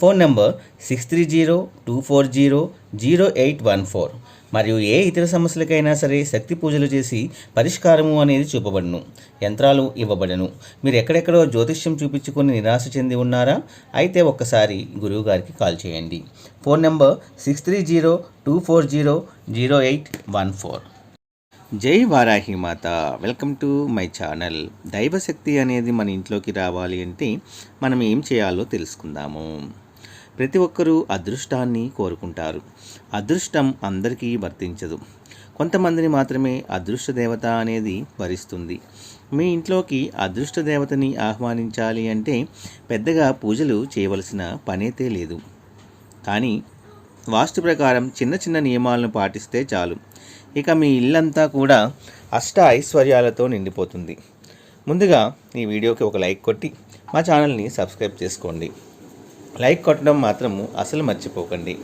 Phone number six three zero two four zero zero eight one four. మరియు ఏ ఇతర సమస్యలకైనా సరే శక్తి పూజలు చేసి పరిష్కారము అనేది చూపబడును. యంత్రాలు ఇవ్వబడను. మీరు ఎక్కడెక్కడో జ్యోతిష్యం చూపించుకొని నిరాశ చెంది ఉన్నారా? అయితే ఒక్కసారి గురువు గారికి కాల్ చేయండి. Phone number six three zero two four zero zero eight one four. జై వారాహి మాత. Welcome to my channel. దైవశక్తి అనేది మన ఇంట్లోకి రావాలి అంటే మనం ఏం చేయాలో తెలుసుకుందాము. ప్రతి ఒక్కరూ అదృష్టాన్ని కోరుకుంటారు. అదృష్టం అందరికీ వర్తించదు. కొంతమందిని మాత్రమే అదృష్ట దేవత అనేది వరిస్తుంది. మీ ఇంట్లోకి అదృష్ట దేవతని ఆహ్వానించాలి అంటే పెద్దగా పూజలు చేయవలసిన పనైతే లేదు. కానీ వాస్తు ప్రకారం చిన్న చిన్న నియమాలను పాటిస్తే చాలు. ఇక మీ ఇల్లంతా కూడా అష్ట ఐశ్వర్యాలతో నిండిపోతుంది. ముందుగా ఈ వీడియోకి ఒక లైక్ కొట్టి మా ఛానల్ని సబ్స్క్రైబ్ చేసుకోండి. లైక్ కొట్టడం మాత్రము అసలు మర్చిపోకండి.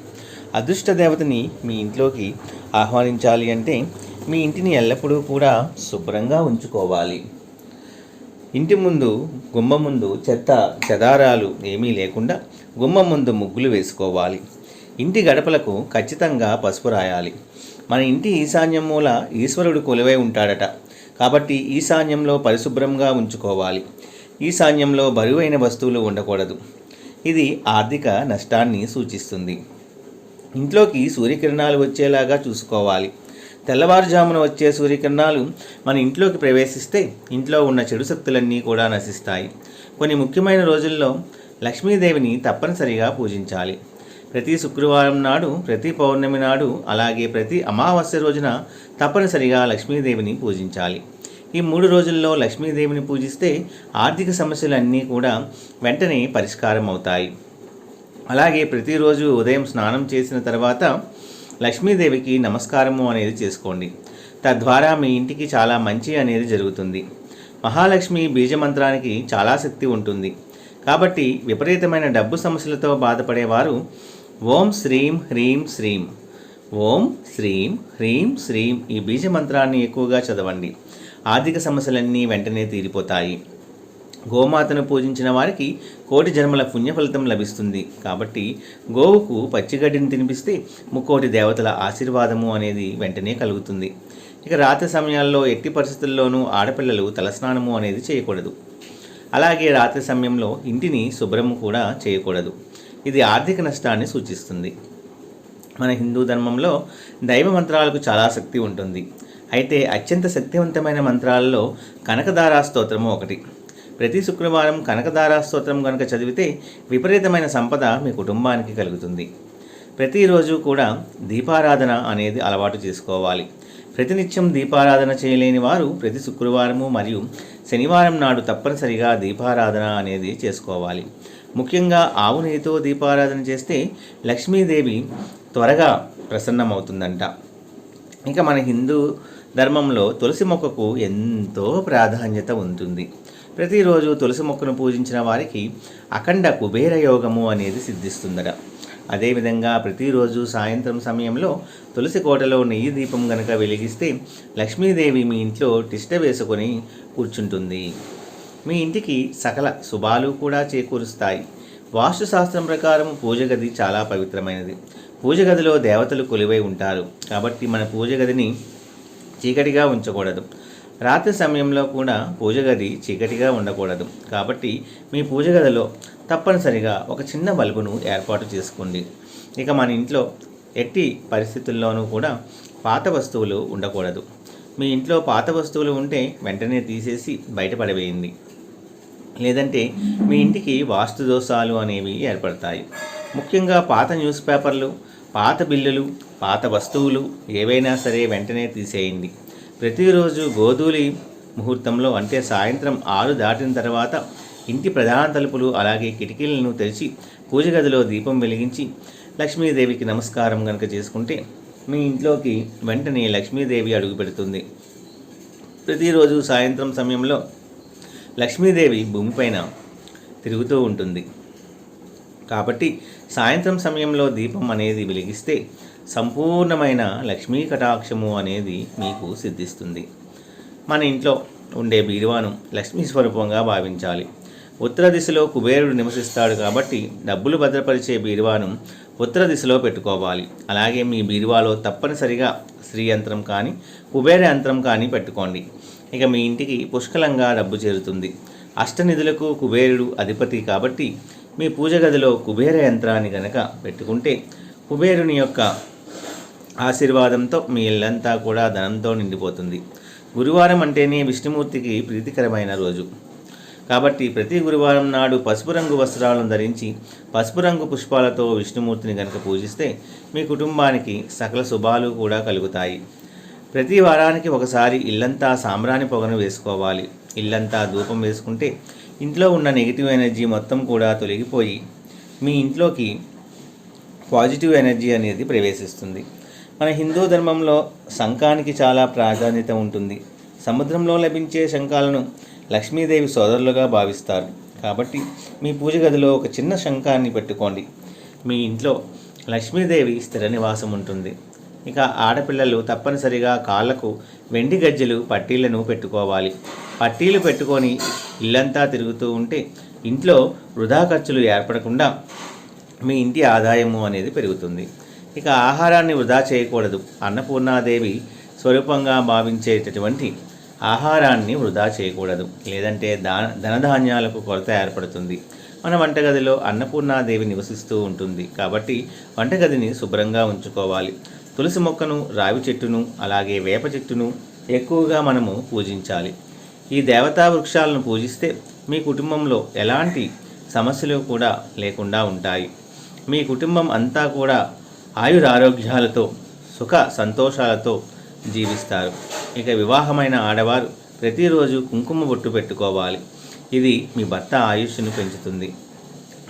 అదృష్ట దేవతని మీ ఇంట్లోకి ఆహ్వానించాలి అంటే మీ ఇంటిని ఎల్లప్పుడూ కూడా శుభ్రంగా ఉంచుకోవాలి. ఇంటి ముందు గుమ్మ ముందు చెత్త చెదారాలు ఏమీ లేకుండా గుమ్మ ముందు ముగ్గులు వేసుకోవాలి. ఇంటి గడపలకు ఖచ్చితంగా పసుపు రాయాలి. మన ఇంటి ఈశాన్యం మూల ఈశ్వరుడు కొలువై ఉంటాడట. కాబట్టి ఈశాన్యంలో పరిశుభ్రంగా ఉంచుకోవాలి. ఈశాన్యంలో బరువైన వస్తువులు ఉండకూడదు. ఇది ఆర్థిక నష్టాన్ని సూచిస్తుంది. ఇంట్లోకి సూర్యకిరణాలు వచ్చేలాగా చూసుకోవాలి. తెల్లవారుజామున వచ్చే సూర్యకిరణాలు మన ఇంట్లోకి ప్రవేశిస్తే ఇంట్లో ఉన్న చెడు శక్తులన్నీ కూడా నశిస్తాయి. కొన్ని ముఖ్యమైన రోజుల్లో లక్ష్మీదేవిని తప్పనిసరిగా పూజించాలి. ప్రతి శుక్రవారం నాడు ప్రతి పౌర్ణమి నాడు అలాగే ప్రతి అమావాస్య రోజున తప్పనిసరిగా లక్ష్మీదేవిని పూజించాలి. ఈ మూడు రోజుల్లో లక్ష్మీదేవిని పూజిస్తే ఆర్థిక సమస్యలన్నీ కూడా వెంటనే పరిష్కారం అవుతాయి అలాగే ప్రతిరోజు ఉదయం స్నానం చేసిన తర్వాత లక్ష్మీదేవికి నమస్కారము అనేది చేసుకోండి. తద్వారా మీ ఇంటికి చాలా మంచి అనేది జరుగుతుంది. మహాలక్ష్మి బీజమంత్రానికి చాలా శక్తి ఉంటుంది. కాబట్టి విపరీతమైన డబ్బు సమస్యలతో బాధపడేవారు ఓం శ్రీం హ్రీం శ్రీం. ఓం శ్రీం హ్రీం శ్రీం ఈ బీజమంత్రాన్ని ఎక్కువగా చదవండి. ఆర్థిక సమస్యలన్నీ వెంటనే తీరిపోతాయి. గోమాతను పూజించిన వారికి కోటి జన్మల పుణ్య ఫలితం లభిస్తుంది. కాబట్టి గోవుకు పచ్చిగడ్డిని తినిపిస్తే ముక్కోటి దేవతల ఆశీర్వాదము అనేది వెంటనే కలుగుతుంది. ఇక రాత్రి సమయాల్లో ఎట్టి పరిస్థితుల్లోనూ ఆడపిల్లలు తలస్నానము అనేది చేయకూడదు. అలాగే రాత్రి సమయంలో ఇంటిని శుభ్రము కూడా చేయకూడదు. ఇది ఆర్థిక నష్టాన్ని సూచిస్తుంది. మన హిందూ ధర్మంలో దైవ మంత్రాలకు చాలా శక్తి ఉంటుంది. అయితే అత్యంత శక్తివంతమైన మంత్రాలలో కనకదారా స్తోత్రము ఒకటి. ప్రతి శుక్రవారం కనకదారా స్తోత్రం కనుక చదివితే విపరీతమైన సంపద మీ కుటుంబానికి కలుగుతుంది. ప్రతిరోజు కూడా దీపారాధన అనేది అలవాటు చేసుకోవాలి. ప్రతినిత్యం దీపారాధన చేయలేని వారు ప్రతి శుక్రవారము మరియు శనివారం నాడు తప్పనిసరిగా దీపారాధన అనేది చేసుకోవాలి. ముఖ్యంగా ఆవు నెయ్యితో దీపారాధన చేస్తే లక్ష్మీదేవి త్వరగా ప్రసన్నమవుతుందంట. ఇంకా మన హిందూ ధర్మంలో తులసి మొక్కకు ఎంతో ప్రాధాన్యత ఉంటుంది. ప్రతిరోజు తులసి మొక్కను పూజించిన వారికి అఖండ కుబేర యోగము అనేది సిద్ధిస్తుందట. అదేవిధంగా ప్రతిరోజు సాయంత్రం సమయంలో తులసి కోటలో నెయ్యి దీపం గనక వెలిగిస్తే లక్ష్మీదేవి మీ ఇంట్లో టిష్ట వేసుకొని కూర్చుంటుంది. మీ ఇంటికి సకల శుభాలు కూడా చేకూరుస్తాయి. వాస్తుశాస్త్రం ప్రకారం పూజ గది చాలా పవిత్రమైనది. పూజ గదిలో దేవతలు కొలువై ఉంటారు. కాబట్టి మన పూజ గదిని చీకటిగా ఉంచకూడదు. రాత్రి సమయంలో కూడా పూజ గది చీకటిగా ఉండకూడదు. కాబట్టి మీ పూజ గదిలో తప్పనిసరిగా ఒక చిన్న బల్బును ఏర్పాటు చేసుకోండి. ఇక మన ఇంట్లో ఎట్టి పరిస్థితుల్లోనూ కూడా పాత వస్తువులు ఉండకూడదు. మీ ఇంట్లో పాత వస్తువులు ఉంటే వెంటనే తీసేసి బయటపడవేయండి లేదంటే మీ ఇంటికి వాస్తు దోషాలు అనేవి ఏర్పడతాయి. ముఖ్యంగా పాత న్యూస్ పేపర్లు పాత బిల్లులు పాత వస్తువులు ఏవైనా సరే వెంటనే తీసేయండి. ప్రతిరోజు గోధూలి ముహూర్తంలో అంటే సాయంత్రం ఆరు దాటిన తర్వాత ఇంటి ప్రధాన తలుపులు అలాగే కిటికీలను తెరిచి పూజ గదిలో దీపం వెలిగించి లక్ష్మీదేవికి నమస్కారం కనుక చేసుకుంటే మీ ఇంట్లోకి వెంటనే లక్ష్మీదేవి అడుగు పెడుతుంది. ప్రతిరోజు సాయంత్రం సమయంలో లక్ష్మీదేవి భూమిపైన తిరుగుతూ ఉంటుంది. కాబట్టి సాయంత్రం సమయంలో దీపం అనేది వెలిగిస్తే సంపూర్ణమైన లక్ష్మీ కటాక్షము అనేది మీకు సిద్ధిస్తుంది. మన ఇంట్లో ఉండే బీరువాను లక్ష్మీ స్వరూపంగా భావించాలి. ఉత్తర దిశలో కుబేరుడు నివసిస్తాడు కాబట్టి డబ్బులు భద్రపరిచే బీరువాను ఉత్తర దిశలో పెట్టుకోవాలి. అలాగే మీ బీరువాలో తప్పనిసరిగా స్త్రీ యంత్రం కానీ కుబేర యంత్రం కానీ పెట్టుకోండి. ఇక మీ ఇంటికి పుష్కలంగా డబ్బు చేరుతుంది. అష్టనిధులకు కుబేరుడు అధిపతి కాబట్టి మీ పూజ గదిలో కుబేర యంత్రాన్ని గనక పెట్టుకుంటే కుబేరుని యొక్క ఆశీర్వాదంతో మీ ఇల్లంతా కూడా ధనంతో నిండిపోతుంది. గురువారం అంటేనే విష్ణుమూర్తికి ప్రీతికరమైన రోజు. కాబట్టి ప్రతి గురువారం నాడు పసుపు రంగు వస్త్రాలను ధరించి పసుపు రంగు పుష్పాలతో విష్ణుమూర్తిని కనుక పూజిస్తే మీ కుటుంబానికి సకల శుభాలు కూడా కలుగుతాయి. ప్రతి వారానికి ఒకసారి ఇల్లంతా సాంబ్రాణి పొగను వేసుకోవాలి. ఇల్లంతా ధూపం వేసుకుంటే ఇంట్లో ఉన్న నెగిటివ్ ఎనర్జీ మొత్తం కూడా తొలగిపోయి మీ ఇంట్లోకి పాజిటివ్ ఎనర్జీ అనేది ప్రవేశిస్తుంది. మన హిందూ ధర్మంలో శంఖానికి చాలా ప్రాధాన్యత ఉంటుంది. సముద్రంలో లభించే శంఖాలను లక్ష్మీదేవి సోదరులుగా భావిస్తారు. కాబట్టి మీ పూజ గదిలో ఒక చిన్న శంఖాన్ని పెట్టుకోండి. మీ ఇంట్లో లక్ష్మీదేవి స్థిర నివాసం ఉంటుంది. ఇక ఆడపిల్లలు తప్పనిసరిగా కాళ్ళకు వెండి గజ్జెలు పట్టీలను పెట్టుకోవాలి. పట్టీలు పెట్టుకొని ఇల్లంతా తిరుగుతూ ఉంటే ఇంట్లో వృధా ఖర్చులు ఏర్పడకుండా మీ ఇంటి ఆదాయము అనేది పెరుగుతుంది. ఇక ఆహారాన్ని వృధా చేయకూడదు. అన్నపూర్ణాదేవి స్వరూపంగా భావించేటటువంటి ఆహారాన్ని వృధా చేయకూడదు. లేదంటే దా ధనధాన్యాలకు కొరత ఏర్పడుతుంది. మన వంటగదిలో అన్నపూర్ణాదేవి నివసిస్తూ ఉంటుంది. కాబట్టి వంటగదిని శుభ్రంగా ఉంచుకోవాలి. తులసి మొక్కను రావి చెట్టును అలాగే వేప చెట్టును ఎక్కువగా మనము పూజించాలి. ఈ దేవతా వృక్షాలను పూజిస్తే మీ కుటుంబంలో ఎలాంటి సమస్యలు కూడా లేకుండా ఉంటాయి. మీ కుటుంబం అంతా కూడా ఆయురారోగ్యాలతో సుఖ సంతోషాలతో జీవిస్తారు. ఇక వివాహమైన ఆడవారు ప్రతిరోజు కుంకుమ బొట్టు పెట్టుకోవాలి. ఇది మీ భర్త ఆయుష్ను పెంచుతుంది.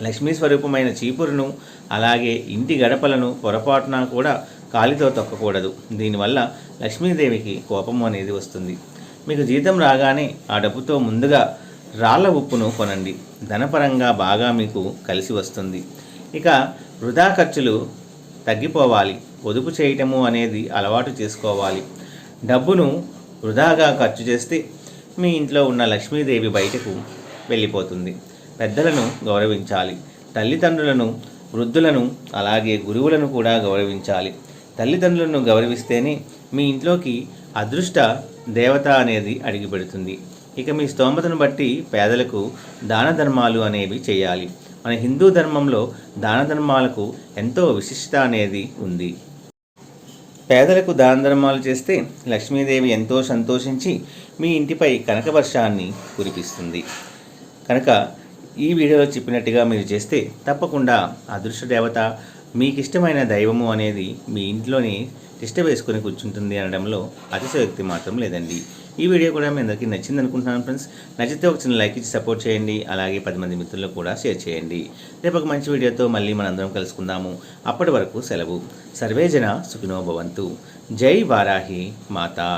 లక్ష్మీ స్వరూపమైన చీపురును అలాగే ఇంటి గడపలను పొరపాటున కూడా కాలితో తొక్కకూడదు. దీనివల్ల లక్ష్మీదేవికి కోపం అనేది వస్తుంది. మీకు జీతం రాగానే ఆ డబ్బుతో ముందుగా రాళ్ళ ఉప్పును కొనండి. ధనపరంగా బాగా మీకు కలిసి వస్తుంది. ఇక వృధా ఖర్చులు తగ్గిపోవాలి. పొదుపు చేయటము అనేది అలవాటు చేసుకోవాలి. డబ్బును వృధాగా ఖర్చు చేస్తే మీ ఇంట్లో ఉన్న లక్ష్మీదేవి బయటకు వెళ్ళిపోతుంది. పెద్దలను గౌరవించాలి. తల్లిదండ్రులను వృద్ధులను అలాగే గురువులను కూడా గౌరవించాలి. తల్లిదండ్రులను గౌరవిస్తేనే మీ ఇంట్లోకి అదృష్ట దేవత అనేది అడిగిపెడుతుంది. ఇక మీ స్తోమతను బట్టి పేదలకు దాన ధర్మాలు అనేవి చేయాలి. మన హిందూ ధర్మంలో దాన ధర్మాలకు ఎంతో విశిష్టత అనేది ఉంది. పేదలకు దాన ధర్మాలు చేస్తే లక్ష్మీదేవి ఎంతో సంతోషించి మీ ఇంటిపై కనక వర్షాన్ని కురిపిస్తుంది. కనుక ఈ వీడియోలో చెప్పినట్టుగా మీరు చేస్తే తప్పకుండా అదృష్ట దేవత మీకు ఇష్టమైన దైవము అనేది మీ ఇంట్లోనే తిష్ట వేసుకొని కూర్చుంటుంది అనడంలో అతిశయోక్తి మాత్రం లేదండి. ఈ వీడియో కూడా మీ అందరికీ నచ్చింది అనుకుంటున్నాను ఫ్రెండ్స్ నచ్చితే ఒక చిన్న లైక్ ఇచ్చి సపోర్ట్ చేయండి. అలాగే పది మంది మిత్రులకు కూడా షేర్ చేయండి. రేపు ఒక మంచి వీడియోతో మళ్ళీ మనందరం కలుసుకుందాము. అప్పటి వరకు సెలవు. సర్వేజన సుఖినో భవంతు. జై వారాహి మాతా.